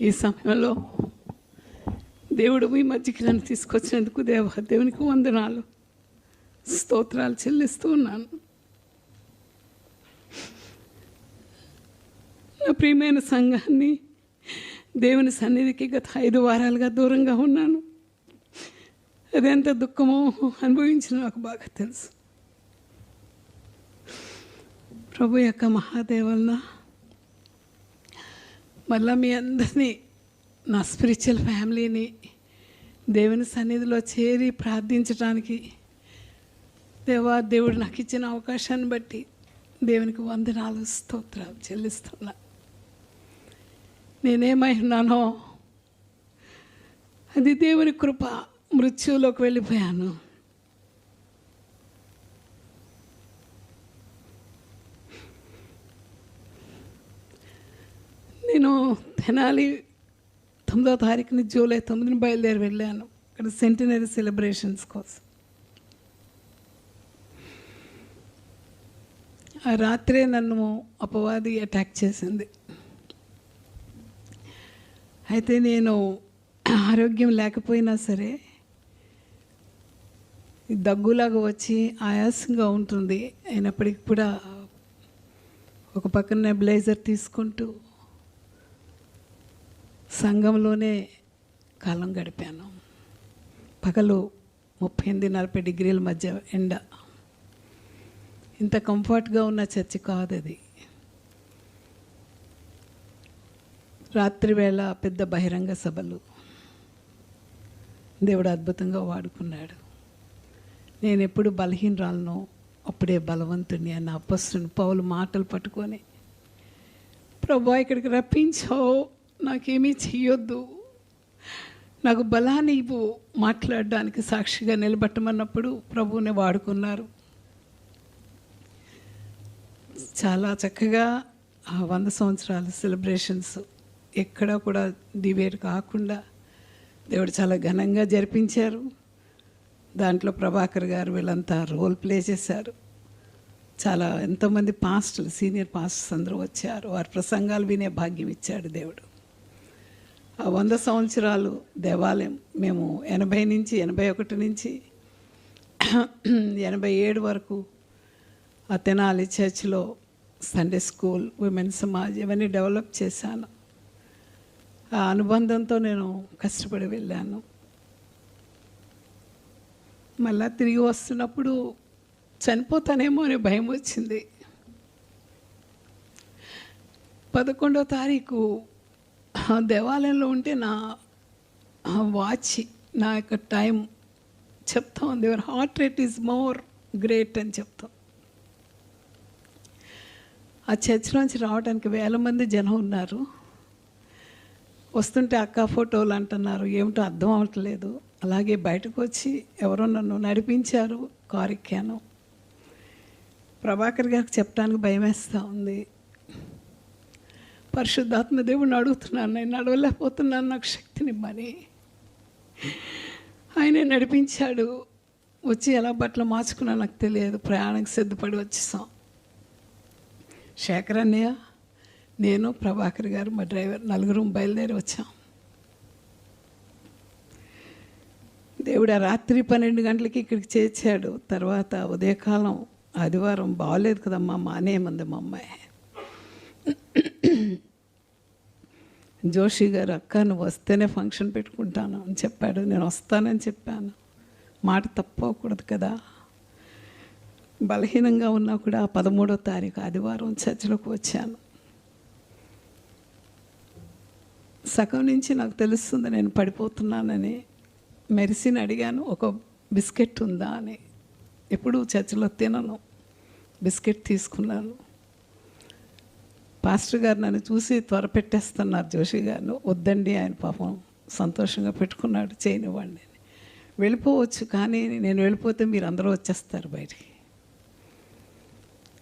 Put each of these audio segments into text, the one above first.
ఈ సమయంలో దేవుడు మీ మధ్యకి నన్ను తీసుకొచ్చినందుకు దేవ దేవునికి వందనాలు. స్తోత్రాలు చెల్లిస్తూ ఉన్నాను. నా ప్రియమైన సంఘాన్ని దేవుని సన్నిధికి గత ఐదు వారాలుగా దూరంగా ఉన్నాను. అదెంత దుఃఖమో అనుభవించిన నాకు బాగా తెలుసు. ప్రభు యొక్క మహాదేవల్నా మళ్ళా మీ అందరినీ నా స్పిరిచువల్ ఫ్యామిలీని దేవుని సన్నిధిలో చేరి ప్రార్థించడానికి దేవా దేవుడు నాకు ఇచ్చిన అవకాశాన్ని బట్టి దేవునికి వందనాలు స్తోత్రాలు చెల్లిస్తున్నా. నేనేమై ఉన్నానో అది దేవుని కృప మృత్యువులోకి వెళ్ళిపోయాను. నేను తెనాలి తొమ్మిదో తారీఖుని జూలై తొమ్మిదిని బయలుదేరి వెళ్ళాను. ఇక్కడ సెంటినరీ సెలబ్రేషన్స్ కోసం. ఆ రాత్రే నన్ను అపవాది అటాక్ చేసింది. అయితే నేను ఆరోగ్యం లేకపోయినా సరే దగ్గులాగా వచ్చి ఆయాసంగా ఉంటుంది. అయినప్పటికీ కూడా ఒక పక్కన నెబిలైజర్ తీసుకుంటూ సంఘంలోనే కాలం గడిపాను. పగలు ముప్పై ఎనిమిది నలభై డిగ్రీల మధ్య ఎండ. ఇంత కంఫర్ట్గా ఉన్న చర్చి కాదు అది. రాత్రివేళ పెద్ద బహిరంగ సభలు. దేవుడు అద్భుతంగా వాడుకున్నాడు. నేను ఎప్పుడు బలహీనరాలను అప్పుడే బలవంతుని అన్న అపస్సుని పౌలు మాటలు పట్టుకొని ప్రభా ఇక్కడికి రప్పించావు. నాకేమీ చెయ్యొద్దు. నాకు బలాన్ని ఇవ్వు మాట్లాడడానికి సాక్షిగా నిలబెట్టమన్నప్పుడు ప్రభువుని వాడుకున్నారు. చాలా చక్కగా ఆ వంద సంవత్సరాల సెలబ్రేషన్స్ ఎక్కడా కూడా డివేట్ కాకుండా దేవుడు చాలా ఘనంగా జరిపించారు. దాంట్లో ప్రభాకర్ గారు వీళ్ళంతా రోల్ ప్లే చేశారు. చాలా ఎంతోమంది పాస్టర్లు సీనియర్ పాస్టర్స్ అందరూ వచ్చారు. వారి ప్రసంగాలు వినే భాగ్యం ఇచ్చాడు దేవుడు. వంద సంవత్సరాలు దేవాలయం మేము ఎనభై నుంచి ఎనభై ఒకటి నుంచి ఎనభై ఏడు వరకు ఆ తెనాలి చర్చ్లో సండే స్కూల్ విమెన్ సమాజ్ ఇవన్నీ డెవలప్ చేశాను. ఆ అనుబంధంతో నేను కష్టపడి వెళ్ళాను. మళ్ళా తిరిగి వస్తున్నప్పుడు చనిపోతానేమో అనే భయం వచ్చింది. పదకొండో తారీఖు దేవాలయంలో ఉంటే నా వాచ్ నా యొక్క టైం చెప్తా. ఉంది your heart rate is more great అని చెప్తాం. ఆ చర్చిలోంచి రావడానికి వేల మంది జనం ఉన్నారు. వస్తుంటే అక్క ఫోటోలు అంటున్నారు. ఏమిటో అర్థం అవ్వట్లేదు. అలాగే బయటకు వచ్చి ఎవరో నన్ను నడిపించారు కారు ఎక్కాను. ప్రభాకర్ గారికి చెప్పడానికి భయం వేస్తూ ఉంది. పరిశుద్ధాత్మ దేవుడిని అడుగుతున్నాను నేను నడవలేకపోతున్నాను నాకు శక్తినిమ్మని ఆయనే నడిపించాడు. వచ్చి ఎలా బట్టలు మార్చుకున్నా నాకు తెలియదు. ప్రయాణానికి సిద్ధపడి వచ్చేసాం. శేఖర్ అన్నయ్య నేను ప్రభాకర్ గారు మా డ్రైవర్ నలుగురు బయలుదేరి వచ్చాం. దేవుడు ఆ రాత్రి పన్నెండు గంటలకి ఇక్కడికి చేర్చాడు. తర్వాత ఉదయకాలం ఆదివారం బాగోలేదు కదమ్మా మానేయమంది మా అమ్మాయి. జోషి గారు అక్క నువ్వు వస్తేనే ఫంక్షన్ పెట్టుకుంటాను అని చెప్పాడు. నేను వస్తానని చెప్పాను. మాట తప్పకూడదు కదా. బలహీనంగా ఉన్నా కూడా పదమూడో తారీఖు ఆదివారం చర్చిలోకి వచ్చాను. సగం నుంచి నాకు తెలుస్తుంది నేను పడిపోతున్నానని. మెరిసిన్ అడిగాను. ఒక బిస్కెట్ ఉందా? అని. ఎప్పుడు చర్చిలో తినను. బిస్కెట్ తీసుకున్నాను. పాస్టర్ గారు నన్ను చూసి త్వర పెట్టేస్తున్నారు జోషి గారు వద్దండి ఆయన పాపం సంతోషంగా పెట్టుకున్నాడు చేయనివ్వండి అని. వెళ్ళిపోవచ్చు కానీ నేను వెళ్ళిపోతే మీరు అందరూ వచ్చేస్తారు బయటికి.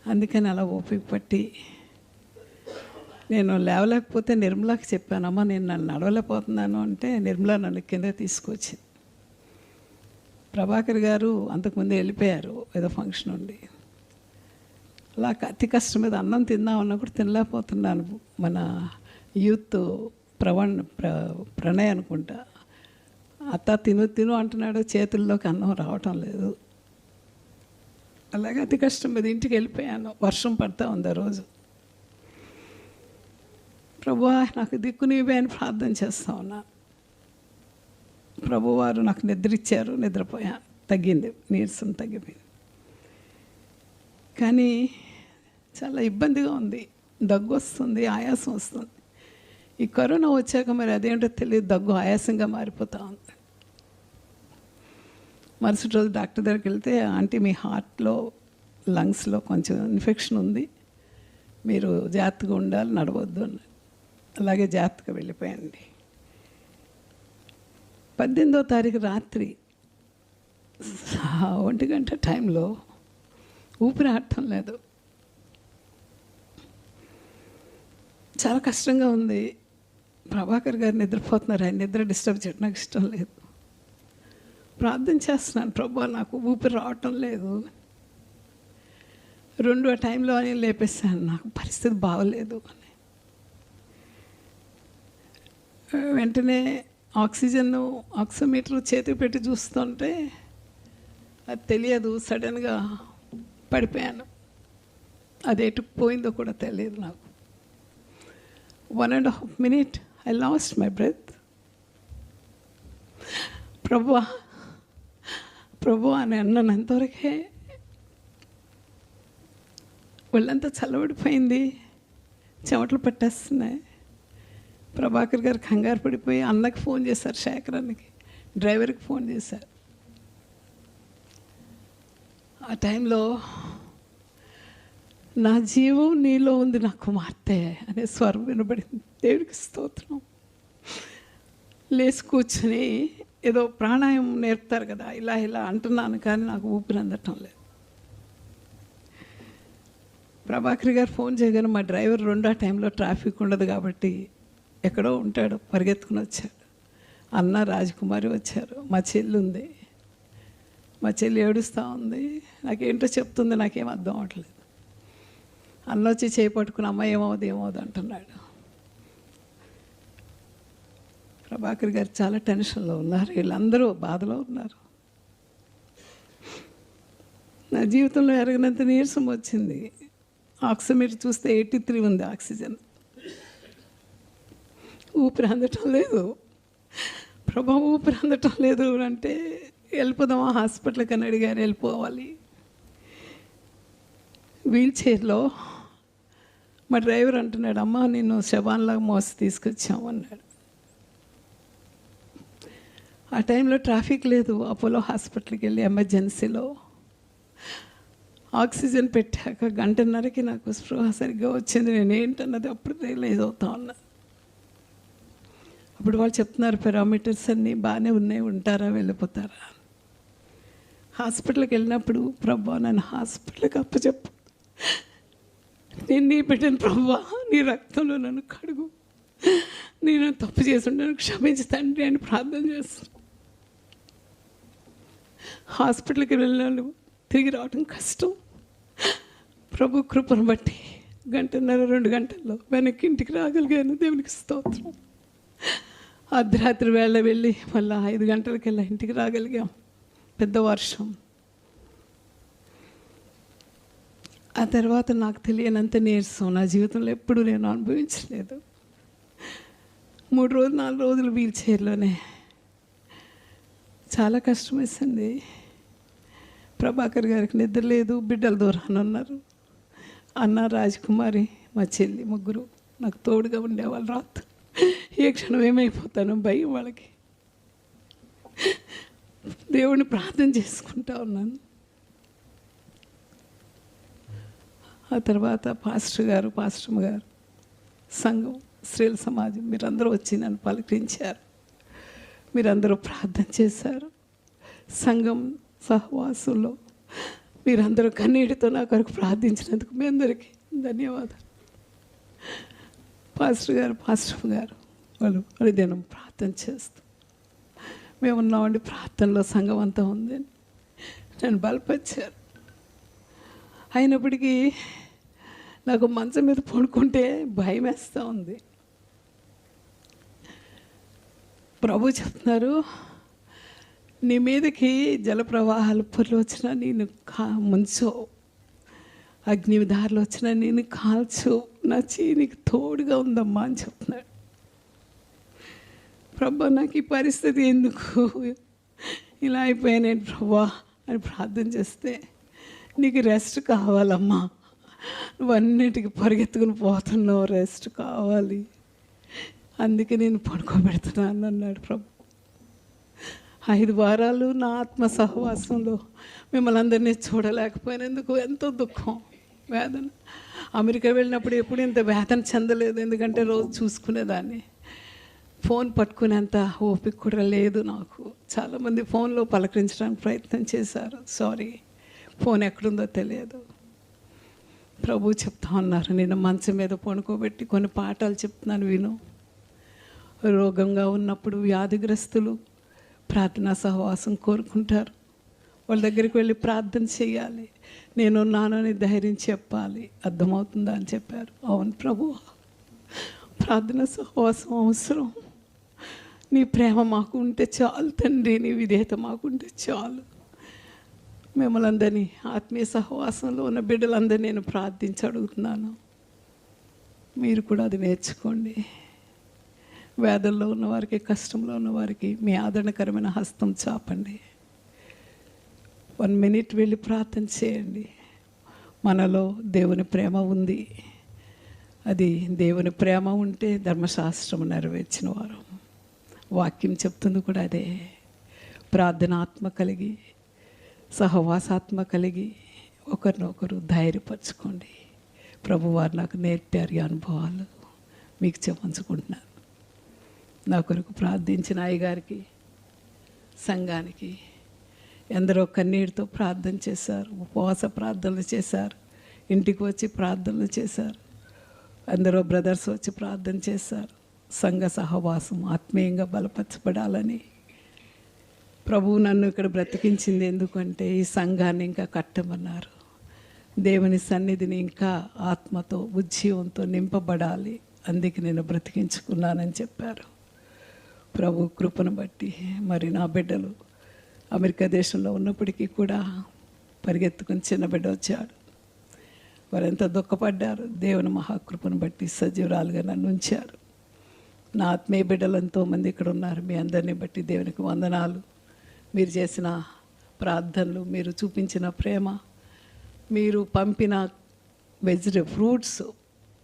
అందుకని అలా ఓపిక పట్టి నేను లేవలేకపోతే నిర్మలాకి చెప్పానమ్మా నేను నన్ను నడవలేకపోతున్నాను అంటే నిర్మల నన్ను కింద తీసుకొచ్చింది. ప్రభాకర్ గారు అంతకుముందు వెళ్ళిపోయారు ఏదో ఫంక్షన్ ఉండి. అలా అతి కష్టం మీద అన్నం తిందామన్నా కూడా తినలేకపోతున్నాను. మన యూత్ ప్రవణ్ ప్ర ప్రణయ్ అనుకుంటా. అత్త తిను తిను అంటున్నాడు చేతుల్లోకి అన్నం రావటం లేదు. అలాగే అతి కష్టం మీద ఇంటికి వెళ్ళిపోయాను. వర్షం పడతా ఉంది ఆ రోజు. ప్రభువా నాకు దిక్కు నీవే అని ప్రార్థన చేస్తా ఉన్నా. ప్రభువారు నాకు నిద్ర ఇచ్చారు నిద్రపోయాను తగ్గింది నీరసం తగ్గిపోయింది. కానీ చాలా ఇబ్బందిగా ఉంది. దగ్గు వస్తుంది ఆయాసం వస్తుంది. ఈ కరోనా వచ్చాక మరి అదేంటో తెలియదు. దగ్గు ఆయాసంగా మారిపోతూ ఉంది. మరుసటి రోజు డాక్టర్ దగ్గరికి వెళ్తే ఆంటీ మీ హార్ట్లో లంగ్స్లో కొంచెం ఇన్ఫెక్షన్ ఉంది. మీరు జాగ్రత్తగా ఉండాలి నడవద్దు అన్న అలాగే జాగ్రత్తగా వెళ్ళిపోయండి. పద్దెనిమిదో తారీఖు రాత్రి ఒంటి గంట టైంలో ఊపిరి ఆడటం లేదు. చాలా కష్టంగా ఉంది. ప్రభాకర్ గారు నిద్రపోతున్నారు. ఆయన నిద్ర డిస్టర్బ్ చేయడం నాకు ఇష్టం లేదు. ప్రార్థన చేస్తున్నాను. ప్రభా నాకు ఊపిరి రావటం లేదు. రెండో టైంలో అని లేపేస్తాను నాకు పరిస్థితి బాగలేదు అని. వెంటనే ఆక్సిజన్ ఆక్సిమీటర్ చేతికి పెట్టి చూస్తుంటే అది తెలియదు. సడన్గా పడిపోయాను. అది ఎటు పోయిందో కూడా తెలియదు నాకు. One and half minute I lost my breath ప్రభు ప్రభు అని అన్నాను అంతవరకే. ఒళ్ళంతా చల్లబడిపోయింది. చెమటలు పట్టేస్తున్నాయి. ప్రభాకర్ గారు కంగారు పడిపోయి అన్నకి ఫోన్ చేశారు శేఖరానికి. డ్రైవర్కి ఫోన్ చేశారు. ఆ టైంలో నా జీవం నీలో ఉంది నా కుమార్తె అనే స్వరం వినబడింది. దేవుడికి స్తోత్రం. లేచి కూర్చుని ఏదో ప్రాణాయామం నేర్పుతారు కదా ఇలా ఇలా అంటున్నాను కానీ నాకు ఊపిరి అందటం లేదు. ప్రభాకర్ గారు ఫోన్ చేయగానే మా డ్రైవర్ రెండో టైంలో ట్రాఫిక్ ఉండదు కాబట్టి ఎక్కడో ఉంటాడు పరిగెత్తుకుని వచ్చాడు. అన్న రాజకుమారి వచ్చారు మా చెల్లి ఉంది. మా చెల్లి ఏడుస్తూ ఉంది. నాకేంటో చెప్తుంది నాకేం అర్థం అవ్వట్లేదు. అన్న వచ్చి చేపట్టుకుని అమ్మ ఏమవుదు ఏమవుదు అంటున్నాడు. ప్రభాకర్ గారు చాలా టెన్షన్లో ఉన్నారు. వీళ్ళందరూ బాధలో ఉన్నారు. నా జీవితంలో ఎరగనంత నీరసం వచ్చింది. ఆక్సిమీటర్ చూస్తే ఎయిటీ త్రీ ఉంది ఆక్సిజన్. ఊపిరి అందటం లేదు. ప్రభా ఊపిరి అందటం లేదు అంటే వెళ్ళిపోదామా హాస్పిటల్కి అని అడిగారు వెళ్ళిపోవాలి. వీల్ చైర్లో మా డ్రైవర్ అంటున్నాడు అమ్మ నేను శవాన్లాగా మోసి తీసుకొచ్చాము అన్నాడు. ఆ టైంలో ట్రాఫిక్ లేదు. అపోలో హాస్పిటల్కి వెళ్ళి ఎమర్జెన్సీలో ఆక్సిజన్ పెట్టాక గంటన్నరకి నాకు స్పృహ సరిగ్గా వచ్చింది. నేను ఏంటన్నది అప్పుడు రియలైజ్ అవుతా ఉన్నా. అప్పుడు వాళ్ళు చెప్తున్నారు పెరామీటర్స్ అన్నీ బాగానే ఉన్నాయి ఉంటారా వెళ్ళిపోతారా? హాస్పిటల్కి వెళ్ళినప్పుడు ప్రభా నన్ను హాస్పిటల్కి అప్పచెప్పు. నేను నీ బిడ్డను ప్రభా నీ రక్తంలో నన్ను కడుగు. నేను తప్పు చేస్తుంటాను క్షమించి తండ్రి అని ప్రార్థన చేస్తాను హాస్పిటల్కి వెళ్ళినాను తిరిగి రావడం కష్టం. ప్రభు కృపను బట్టి గంటన్నర రెండు గంటల్లో వెనక్కి ఇంటికి రాగలిగాను. దేవునికి స్తోత్రం. అర్ధరాత్రి వేళ వెళ్ళి మళ్ళీ ఐదు గంటలకెళ్ళా ఇంటికి రాగలిగాం. పెద్ద వర్షం. ఆ తర్వాత నాకు తెలియనంత నీరసం నా జీవితంలో ఎప్పుడు నేను అనుభవించలేదు. మూడు రోజులు నాలుగు రోజులు వీల్ చైర్లోనే. చాలా కష్టం వేసింది ప్రభాకర్ గారికి నిద్ర లేదు బిడ్డల దూరాన్ని ఉన్నారు. అన్న రాజకుమారి మా చెల్లి ముగ్గురు. నాకు తోడుగా ఉండేవాళ్ళు రాత్రు. ఏ క్షణం ఏమైపోతాను భయం వాళ్ళకి. దేవుణ్ణి ప్రార్థన చేసుకుంటా ఉన్నాను. ఆ తర్వాత పాస్టర్ గారు పాస్టర్ గారు సంఘం స్త్రీల సమాజం మీరందరూ వచ్చి నన్ను పలకరించారు. మీరందరూ ప్రార్థన చేశారు. సంఘం సహవాసుల్లో మీరందరూ కన్నీటితో నా కొరకు ప్రార్థించినందుకు మీ అందరికీ ధన్యవాదాలు. పాస్టర్ గారు పాస్టర్ గారు వాళ్ళు ప్రతిదినం ప్రార్థన చేస్తూ మేము ఉన్నామండి ప్రార్థనలో సంఘం అంతా ఉంది నన్ను బలపరిచారు. అయినప్పటికీ నాకు మంచం మీద పడుకుంటే భయం వేస్తూ ఉంది. ప్రభు చెప్తున్నారు నీ మీదకి జల ప్రవాహాలు పొర్లు వచ్చినా నేను కా ముంచో. అగ్నిదారులు వచ్చినా నేను కాల్చు. నా చీనికి నీకు తోడుగా ఉందమ్మా అని చెప్తున్నాడు. ప్రభా నాకు ఈ పరిస్థితి ఎందుకు? ఇలా అయిపోయాను ప్రభా అని ప్రార్థన చేస్తే నీకు రెస్ట్ కావాలమ్మా. నువ్వన్నిటికి పరిగెత్తుకుని పోతున్నావు రెస్ట్ కావాలి. అందుకే నేను పడుకోబెడుతున్నాను అన్నాడు ప్రభు. ఐదు వారాలు నా ఆత్మ సహవాసంలో మిమ్మల్ని అందరినీ చూడలేకపోయినందుకు ఎంతో దుఃఖం వేదన. అమెరికా వెళ్ళినప్పుడు ఎప్పుడు ఇంత వేదన చెందలేదు. ఎందుకంటే రోజు చూసుకునేదాన్ని. ఫోన్ పట్టుకునేంత ఓపిక కూడా లేదు నాకు. చాలామంది ఫోన్లో పలకరించడానికి ప్రయత్నం చేశారు. సారీ ఫోన్ ఎక్కడుందో తెలియదు. ప్రభు చెప్తా ఉన్నారు నేను మంచం మీద పడుకోబెట్టి కొన్ని పాఠాలు చెప్తున్నాను విను. రోగంగా ఉన్నప్పుడు వ్యాధిగ్రస్తులు ప్రార్థనా సహవాసం కోరుకుంటారు. వాళ్ళ దగ్గరికి వెళ్ళి ప్రార్థన చేయాలి. నేను నానని ధైర్యం చెప్పాలి. అర్థమవుతుందా అని చెప్పారు. అవును ప్రభు. ప్రార్థన సహవాసం అవసరం. నీ ప్రేమ మాకు ఉంటే చాలు తండ్రి నీ విధేయత మాకుంటే చాలు. మిమ్మల్ని అందరినీ ఆత్మీయ సహవాసంలో ఉన్న బిడ్డలందరినీ నేను ప్రార్థించి అడుగుతున్నాను. మీరు కూడా అది నేర్చుకోండి. వేదల్లో ఉన్నవారికి కష్టంలో ఉన్నవారికి మీ ఆదరణకరమైన హస్తం చాపండి. వన్ మినిట్ వెళ్ళి ప్రార్థన చేయండి. మనలో దేవుని ప్రేమ ఉంది. అది దేవుని ప్రేమ ఉంటే ధర్మశాస్త్రం నెరవేర్చిన వారు వాక్యం చెప్తుంది కూడా అదే. ప్రార్థనాత్మ కలిగి సహవాసాత్మ కలిగి ఒకరినొకరు ధైర్యపరచుకోండి. ప్రభువారు నాకు నేర్పారు ఈ అనుభవాలు. మీకు చెప్పంచుకుంటున్నాను నా కొరకు ప్రార్థించిన అయ్యగారికి సంఘానికి ఎందరో కన్నీటితో ప్రార్థన చేశారు ఉపవాస ప్రార్థనలు చేశారు ఇంటికి వచ్చి ప్రార్థనలు చేశారు ఎందరో బ్రదర్స్ వచ్చి ప్రార్థన చేశారు. సంఘ సహవాసం ఆత్మీయంగా బలపరచబడాలని ప్రభువు నన్ను ఇక్కడ బ్రతికించింది ఎందుకంటే ఈ సంఘాన్ని ఇంకా కట్టమన్నారు. దేవుని సన్నిధిని ఇంకా ఆత్మతో ఉజ్జీవంతో నింపబడాలి. అందుకే నేను బ్రతికించుకున్నానని చెప్పారు. ప్రభు కృపను బట్టి మరి నా బిడ్డలు అమెరికా దేశంలో ఉన్నప్పటికీ కూడా పరిగెత్తుకుని చిన్న బిడ్డ వచ్చాడు. వారు ఎంత దుఃఖపడ్డారు. దేవుని మహాకృపను బట్టి సజీవురాలుగా నన్ను ఉంచారు. నా ఆత్మీయ బిడ్డలు ఎంతోమంది ఇక్కడ ఉన్నారు. మీ అందరినీ బట్టి దేవునికి వందనాలు. మీరు చేసిన ప్రార్థనలు మీరు చూపించిన ప్రేమ మీరు పంపిన వెజిట ఫ్రూట్స్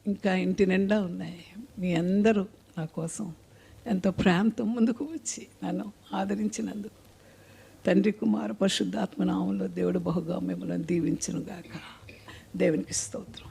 ఇంకా ఇంటి నిండా ఉన్నాయి. మీ అందరూ నా కోసం ఎంతో ప్రేమతో ముందుకు వచ్చి నన్ను ఆదరించినందుకు. తండ్రి కుమార పరిశుద్ధాత్మ నామంలో దేవుడు బహుగా మిమ్మల్ని దీవించును గాక దేవునికి స్తోత్రం.